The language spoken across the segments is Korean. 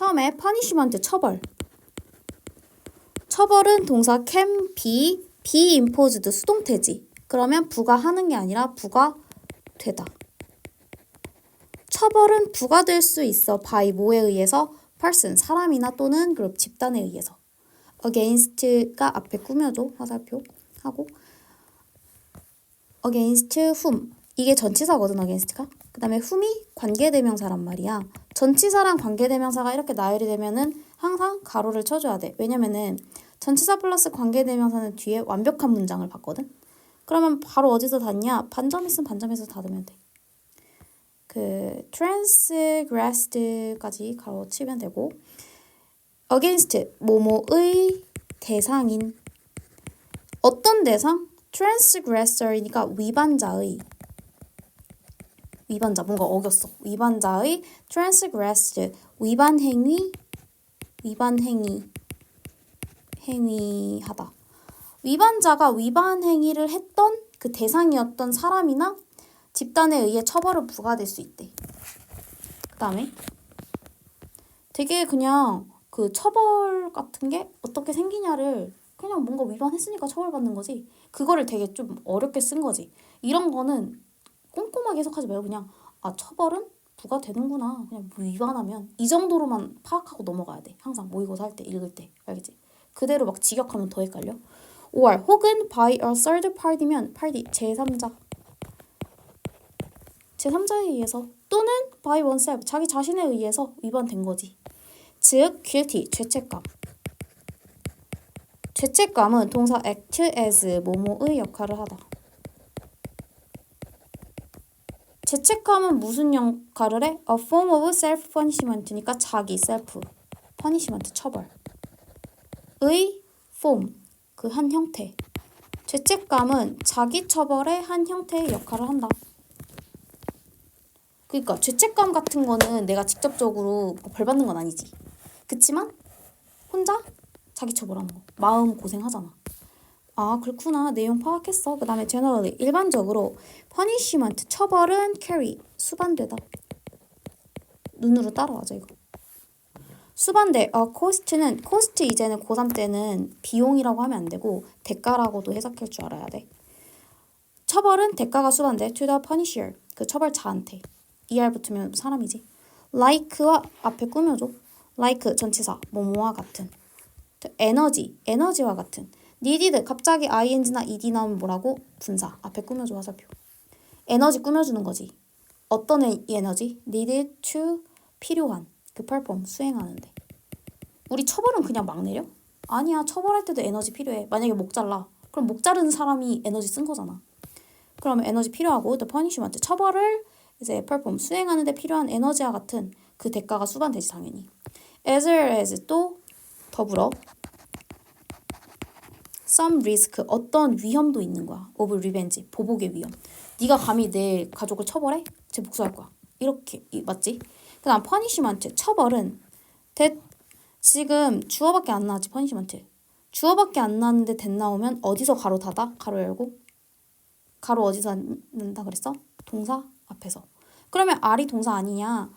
처음에 punishment 처벌. 처벌은 동사 can be, be imposed 수동태지. 그러면 부가하는 게 아니라 부가되다. 처벌은 부과될 수 있어 by 뭐에 의해서 person 사람이나 또는 그룹 집단에 의해서 against가 앞에 꾸며줘 화살표 하고 against whom 이게 전치사거든 against가 그 다음에 whom이 관계대명사란 말이야 전치사랑 관계대명사가 이렇게 나열이 되면은 항상 가로를 쳐줘야 돼. 왜냐면은 전치사 플러스 관계대명사는 뒤에 완벽한 문장을 봤거든? 그러면 바로 어디서 닫냐? 반점 있으면 반점에서 닫으면 돼. 그 transgressed까지 가로 치면 되고 against 뭐뭐의 대상인. 어떤 대상? transgressor이니까 위반자의 위반자 뭔가 어겼어 위반자의 transgressed 위반 행위 위반 행위 행위하다 위반자가 위반 행위를 했던 그 대상이었던 사람이나 집단에 의해 처벌을 부과될 수 있대. 그 다음에 되게 그냥 그 처벌 같은 게 어떻게 생기냐를 그냥 뭔가 위반했으니까 처벌받는 거지. 그거를 되게 좀 어렵게 쓴 거지. 이런 거는 꼼꼼하게 해석하지 말고 그냥 아 처벌은 부과되는구나. 그냥 위반하면 이 정도로만 파악하고 넘어가야 돼. 항상 모의고사 할 때 읽을 때 알겠지? 그대로 막 직역하면 더 헷갈려. 5월 혹은 by a third party면 party 제3자 제3자에 의해서 또는 by oneself 자기 자신에 의해서 위반된 거지. 즉 guilty 죄책감. 죄책감은 동사 act as 뭐뭐의 역할을 하다. 죄책감은 무슨 역할을 해? A form of self punishment니까 자기 self punishment 처벌. 의 form 그 한 형태. 죄책감은 자기 처벌의 한 형태의 역할을 한다. 그러니까 죄책감 같은 거는 내가 직접적으로 벌 받는 건 아니지. 그치만 혼자 자기 처벌하는 거. 마음 고생하잖아. 아 그렇구나 내용 파악했어. 그 다음에 generally 일반적으로 punishment 처벌은 carry 수반되다. 눈으로 따라와줘 이거. 수반대 어 cost는 cost 이제는 고3 때는 비용이라고 하면 안 되고 대가라고도 해석할 줄 알아야 돼. 처벌은 대가가 수반돼 to the punisher 그 처벌자한테 er 붙으면 사람이지. like와 앞에 꾸며줘. like 전치사 뭐뭐와 같은. 에너지 에너지와 같은. Needed 갑자기 ing나 ed 나오면 뭐라고? 분사 앞에 꾸며줘 화살표. 에너지 꾸며주는 거지. 어떤 에- 에너지? needed to 필요한 그 perform 수행하는데. 우리 처벌은 그냥 막 내려? 아니야 처벌할 때도 에너지 필요해. 만약에 목 잘라. 그럼 목 자르는 사람이 에너지 쓴 거잖아. 그러면 에너지 필요하고 the punishment 처벌을 이제 perform 수행하는데 필요한 에너지와 같은 그 대가가 수반되지 당연히. as well as 또 더불어 some risk 어떤 위험도 있는 거야. of revenge 보복의 위험. 네가 감히 내 가족을 처벌해? 제 복수할 거야. 이렇게 이- 맞지? 그다음 punishment 처벌은 대 지금 주어밖에 안 나왔지 punishment. 주어밖에 안 나왔는데 대 나오면 어디서 가로 닫아? 가로 열고 가로 어디서 닫는다 그랬어? 동사 앞에서. 그러면 R이 동사 아니냐?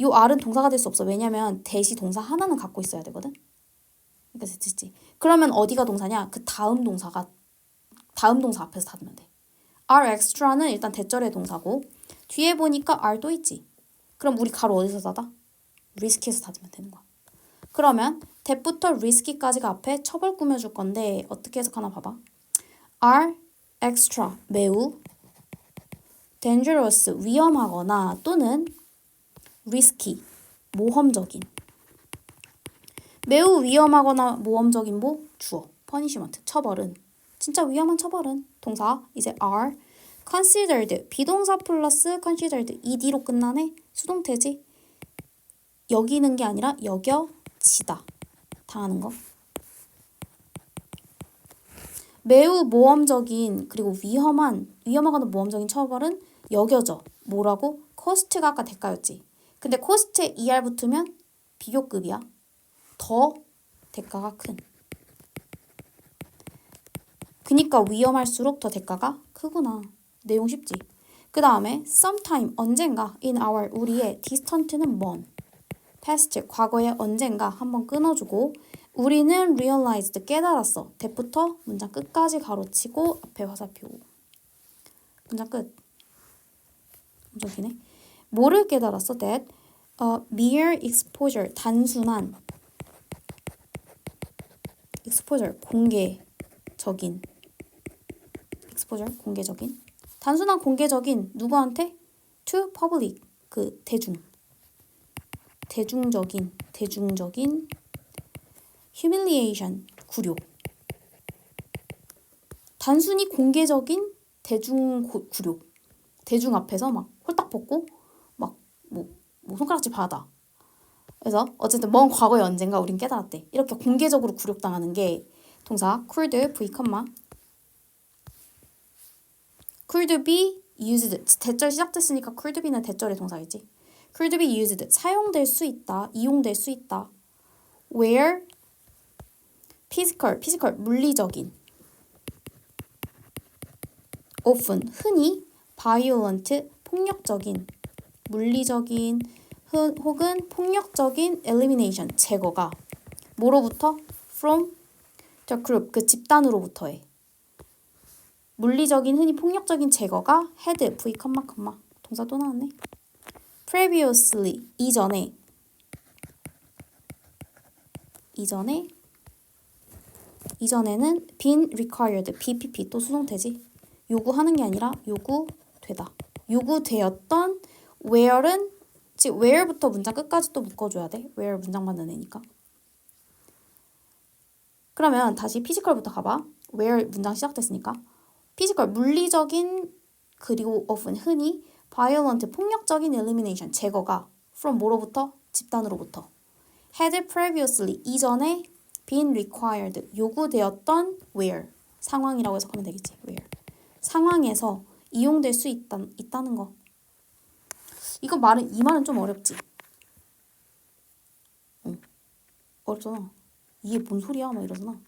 요 R은 동사가 될 수 없어. 왜냐면 대시 동사 하나는 갖고 있어야 되거든. 그러니까 됐지. 그러면 어디가 동사냐? 그 다음 동사가 다음 동사 앞에서 닫으면 돼. R extra는 일단 대절의 동사고 뒤에 보니까 R도 있지. 그럼 우리 가로 어디서 닫아? risky에서 닫으면 되는 거야. 그러면 대부터 risky까지가 앞에 처벌 꾸며줄 건데 어떻게 해석하나 봐봐. R extra 매우 dangerous 위험하거나 또는 risky 모험적인 매우 위험하거나 모험적인 뭐 주어 punishment 처벌은. 진짜 위험한 처벌은? 동사 이제 are considered. 비동사 플러스 considered. ed로 끝나네? 수동태지? 여기는 게 아니라 여겨지다. 당하는 거. 매우 모험적인 그리고 위험한 위험하거나 모험적인 처벌은 여겨져. 뭐라고? 코스트가 아까 대가였지. 근데 코스트에 er 붙으면 비교급이야 더 대가가 큰 그니까 위험할수록 더 대가가 크구나 내용 쉽지 그 다음에 sometime 언젠가 in our 우리의 distant는 먼 past 과거의 언젠가 한번 끊어주고 우리는 realized 깨달았어. that부터 문장 끝까지 가로치고 앞에 화살표. 문장 끝. 엄청 기네. 뭐를 깨달았어? that 어, mere exposure 단순한 exposure 공개적인 exposure 공개적인? 단순한 공개적인 누구한테? To public 그 대중. 대중적인 대중적인 humiliation 굴욕 단순히 공개적인 대중 고- 굴욕 대중 앞에서 막 홀딱 벗고 막뭐 뭐 손가락질 받아 그래서 어쨌든 먼 과거의 언젠가 우린 깨달았대. 이렇게 공개적으로 굴욕당하는 게 동사 could v, could be used. 대절 시작됐으니까 could be는 대절의 동사이지. could be used. 사용될 수 있다 이용될 수 있다. where physical physical 물리적인. often 흔히 violent 폭력적인 물리적인. 흔- 혹은 폭력적인 elimination 제거가. 뭐로부터? From the group 그 집단으로부터의 물리적인 흔히 폭력적인 제거가 had v, 동사 또 나왔네. previously 이전에. 이전에. 이전에는 been required BPP 또 수동태지. 요구하는 게 아니라 요구되다. 요구되었던 where은 즉 where부터 문장 끝까지 또 묶어줘야 돼? where 문장 만드는 애니까. 그러면 다시 피지컬부터 가봐. where 문장 시작됐으니까. 피지컬 물리적인 그리고 often 흔히 violent 폭력적인 elimination 제거가 from 뭐로부터? 집단으로부터. had previously 이전에 been required 요구되었던 where 상황이라고 해석하면 되겠지. where. 상황에서 이용될 수 있다, 있다는 거 이거 말은 이 말은 좀 어렵지 응. 어렵잖아 이게 뭔 소리야 막 이러잖아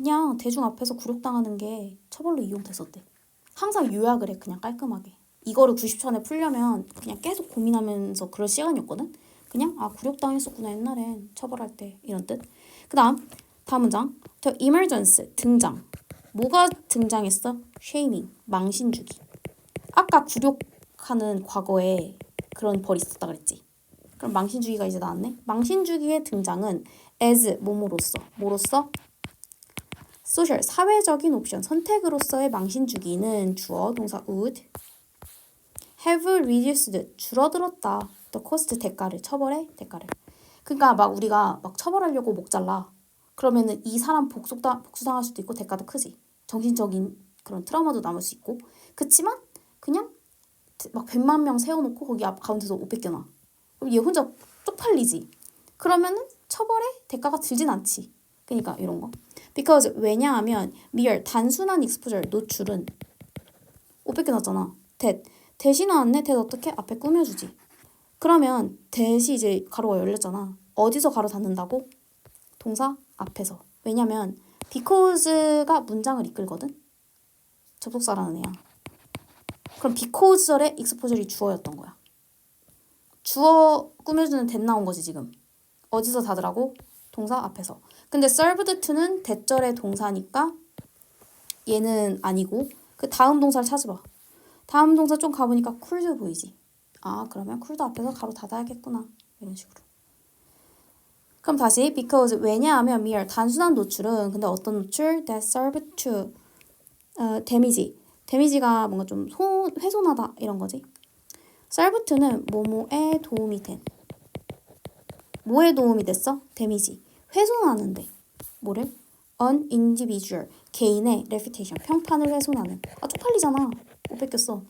그냥 대중 앞에서 굴욕당하는 게 처벌로 이용됐었대. 항상 요약을 해 그냥 깔끔하게. 이거를 90초 안에 풀려면 그냥 계속 고민하면서 그럴 시간이었거든. 그냥 아 굴욕당했었구나 옛날엔 처벌할 때 이런 뜻. 그다음 다음 문장. The emergence 등장. 뭐가 등장했어? shaming 망신 주기. 아까 굴욕하는 과거에 그런 벌이 있었다 그랬지. 그럼 망신 주기가 이제 나왔네. 망신 주기의 등장은 as 뭐뭐로서 뭐로서? 소셜 사회적인 옵션 선택으로서의 망신 주기는 주어 동사 would. Have reduced 줄어들었다. The cost 대가를 처벌의 대가를. 그러니까 막 우리가 막 처벌하려고 목 잘라. 그러면은 이 사람 복속당 복수당할 수도 있고 대가도 크지. 정신적인 그런 트라우마도 남을 수 있고. 그치만 그냥 막 100만 명 세워놓고 거기 앞 가운데서 옷 뺏겨놔 그럼 얘 혼자 쪽팔리지 그러면은 처벌의 대가가 들진 않지 그러니까 이런 거 because 왜냐하면 mere 단순한 exposure 노출은 옷 뺏겨놨잖아. that 대시 나왔네. that 어떻게 앞에 꾸며주지. 그러면 대시 이제 가로가 열렸잖아. 어디서 가로 닫는다고? 동사 앞에서. 왜냐면 because가 문장을 이끌거든. 접속사라는 애야. 그럼 because절의 exposure이 주어였던 거야. 주어 꾸며주는 that 나온 거지 지금. 어디서 닫으라고? 동사 앞에서. 근데 served to는 대절의 동사니까 얘는 아니고 그 다음 동사를 찾아봐. 다음 동사 좀 가보니까 could 보이지. 아 그러면 could 앞에서 가로 닫아야겠구나. 이런 식으로. 그럼 다시 because 왜냐하면 mere 단순한 노출은 근데 어떤 노출? that serve to 어, 데미지. 데미지가 뭔가 좀 소, 훼손하다 이런 거지. to는 뭐뭐에 도움이 된. 뭐에 도움이 됐어? 데미지. 훼손하는데. 뭐를? an individual. 개인의 reputation. 평판을 훼손하는. 아 쪽팔리잖아. 못 뺏겼어.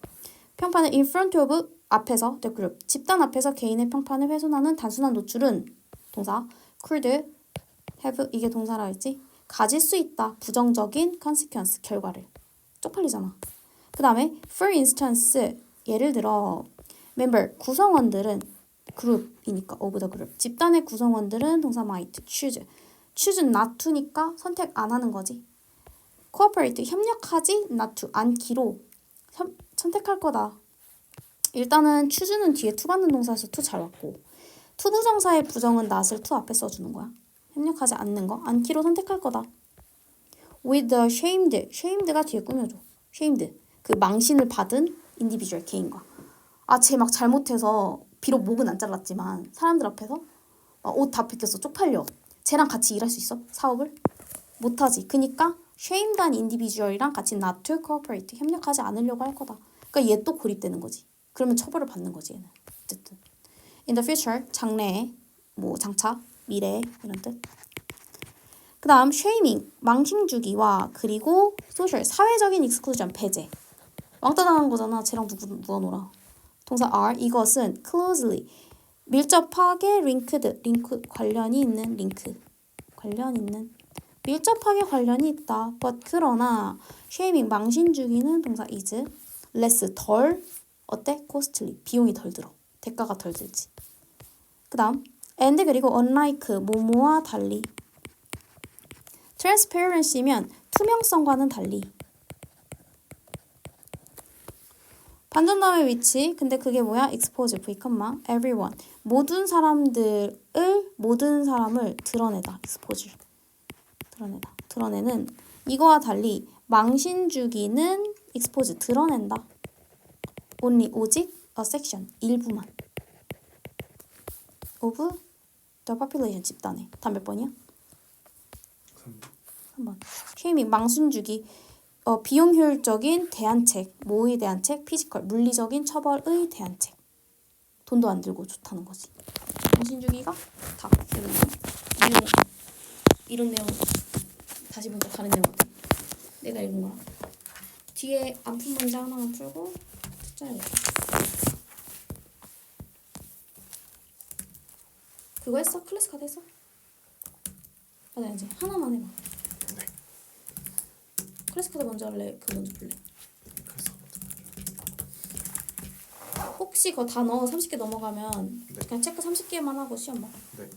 평판을 in front of 앞에서 the group. 집단 앞에서 개인의 평판을 훼손하는 단순한 노출은 동사 could have 이게 동사라 했지? 가질 수 있다. 부정적인 consequence 결과를. 쪽팔리잖아 그 다음에 for instance 예를 들어 member 구성원들은 그룹이니까 of the group. 집단의 구성원들은 동사 might choose. choose not to니까 선택 안 하는 거지. cooperate 협력하지 not to 않기로 선, 선택할 거다. 일단은 choose는 뒤에 to 받는 동사에서 to 잘 왔고 to 부정사의 부정은 not을 to 앞에 써주는 거야. 협력하지 않는 거 않기로 선택할 거다. with the shamed, shamed가 뒤에 꾸며줘. shamed 그 망신을 받은 individual 개인과 아 쟤 막 잘못해서 비록 목은 안 잘랐지만 사람들 앞에서 옷 다 벗겼어 쪽팔려. 쟤랑 같이 일할 수 있어? 사업을? 못하지. 그니까 shamed한 individual이랑 같이 to cooperate 협력하지 않으려고 할 거다. 그러니까 얘 또 고립되는 거지. 그러면 처벌을 받는 거지 얘는. 어쨌든 in the future 장래에 뭐 장차 미래 이런 뜻. 그다음 shaming 망신 주기와 그리고 social 사회적인 exclusion 배제. 왕따 당한 거잖아. 쟤랑 누구 누가 놀아. 동사 are 이것은 closely 밀접하게 linked 링크 관련이 있는 링크 관련 있는 밀접하게 관련이 있다. but 그러나 shaming 망신 주기는 동사 is less 덜 어때? costly 비용이 덜 들어. 대가가 덜 들지. 그다음 and 그리고 unlike 뭐뭐와 달리 transparency면 투명성과는 달리 반전담의 위치 근데 그게 뭐야? expose v, everyone. 모든 사람들을 모든 사람을 드러내다. Expose. 드러내다. 드러내는 이거와 달리 망신 주기는 expose 드러낸다. Only 오직 a section 일부만. Of the population 집단에 다음 몇 번이야? 3번. 쉐이밍 망신 주기 어, 비용 효율적인 대안책, 뭐의 대안책, 피지컬, 물리적인 처벌의 대안책. 돈도 안 들고 좋다는 거지. 정신주기가 답. 이런. 이런 내용 다시 보니까 다른 내용. 내가 읽은 거랑. 뒤에 안푼 문제 하나만 풀고 짜야겠다. 그거 했어? 클래스 카드 했어? 아, 네, 이제 하나만 해봐. 클래스 카드 먼저 할래? 그거 먼저 볼래? 혹시 그거 다 넣어 30개 넘어가면 네. 그냥 체크 30개만 하고 시험 봐. 네.